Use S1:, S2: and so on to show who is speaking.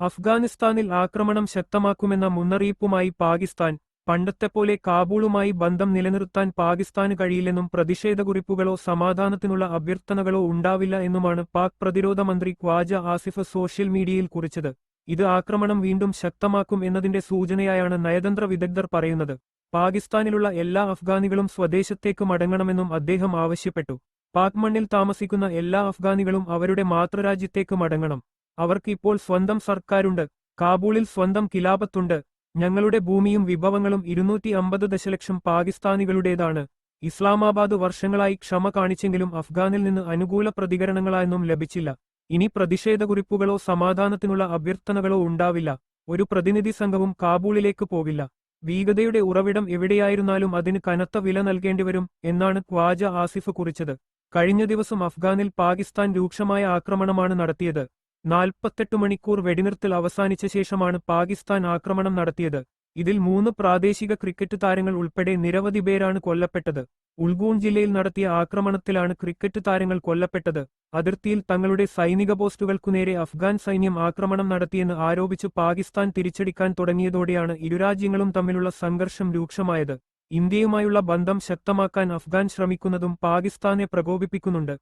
S1: അഫ്ഗാനിസ്ഥാനിൽ ആക്രമണം ശക്തമാക്കുമെന്ന മുന്നറിയിപ്പുമായി പാകിസ്ഥാൻ പണ്ടത്തെപ്പോലെ കാബൂളുമായി ബന്ധം നിലനിർത്താൻ പാകിസ്ഥാന് കഴിയില്ലെന്നും പ്രതിഷേധക്കുറിപ്പുകളോ സമാധാനത്തിനുള്ള അഭ്യർത്ഥനകളോ ഉണ്ടാവില്ല എന്നുമാണ് പാക് പ്രതിരോധ മന്ത്രി ഖ്വാജ ആസിഫ് സോഷ്യൽ മീഡിയയിൽ കുറിച്ചത്. ഇത് ആക്രമണം വീണ്ടും ശക്തമാക്കും എന്നതിന്റെ സൂചനയായാണ് നയതന്ത്ര വിദഗ്ധർ പറയുന്നത്. പാകിസ്ഥാനിലുള്ള എല്ലാ അഫ്ഗാനികളും സ്വദേശത്തേക്ക് മടങ്ങണമെന്നും അദ്ദേഹം ആവശ്യപ്പെട്ടു. പാക് മണ്ണിൽ താമസിക്കുന്ന എല്ലാ അഫ്ഗാനികളും അവരുടെ മാതൃരാജ്യത്തേക്ക് മടങ്ങണം. അവർക്ക് ഇപ്പോൾ സ്വന്തം സർക്കാരുണ്ട് കാബൂളിൽ സ്വന്തം കിലാപത്തുണ്ട് ഞങ്ങളുടെ ഭൂമിയും വിഭവങ്ങളും ഇരുന്നൂറ്റി അമ്പത് ദശലക്ഷം പാകിസ്ഥാനികളുടേതാണ്. ഇസ്ലാമാബാദ് വർഷങ്ങളായി ക്ഷമ കാണിച്ചെങ്കിലും അഫ്ഗാനിൽ നിന്ന് അനുകൂല പ്രതികരണങ്ങളായൊന്നും ലഭിച്ചില്ല. ഇനി പ്രതിഷേധക്കുറിപ്പുകളോ സമാധാനത്തിനുള്ള അഭ്യർത്ഥനകളോ ഉണ്ടാവില്ല. ഒരു പ്രതിനിധി സംഘവും കാബൂളിലേക്ക് പോവില്ല വീഗതയുടെ ഉറവിടം എവിടെയായിരുന്നാലും അതിന് കനത്ത വില നൽകേണ്ടിവരും എന്നാണ് ഖ്വാജ ആസിഫ് കുറിച്ചത്. കഴിഞ്ഞ ദിവസം അഫ്ഗാനിൽ പാകിസ്ഥാൻ രൂക്ഷമായ ആക്രമണമാണ് നടത്തിയത്. നാൽപ്പത്തെട്ട് മണിക്കൂർ വെടിനിർത്തൽ അവസാനിച്ച ശേഷമാണ് പാകിസ്ഥാൻ ആക്രമണം നടത്തിയത്. ഇതിൽ മൂന്ന് പ്രാദേശിക ക്രിക്കറ്റ് താരങ്ങൾ ഉൾപ്പെടെ നിരവധി പേരാണ് കൊല്ലപ്പെട്ടത്. ഉൾഗൂൺ ജില്ലയിൽ നടത്തിയ ആക്രമണത്തിലാണ് ക്രിക്കറ്റ് താരങ്ങൾ കൊല്ലപ്പെട്ടത്. അതിർത്തിയിൽ തങ്ങളുടെ സൈനിക പോസ്റ്റുകൾക്കു നേരെ അഫ്ഗാൻ സൈന്യം ആക്രമണം നടത്തിയെന്ന് ആരോപിച്ച് പാകിസ്ഥാൻ തിരിച്ചടിക്കാൻ തുടങ്ങിയതോടെയാണ് ഇരുരാജ്യങ്ങളും തമ്മിലുള്ള സംഘർഷം രൂക്ഷമായത്. ഇന്ത്യയുമായുള്ള ബന്ധം ശക്തമാക്കാൻ അഫ്ഗാൻ ശ്രമിക്കുന്നതും പാകിസ്ഥാനെ പ്രകോപിപ്പിക്കുന്നുണ്ട്.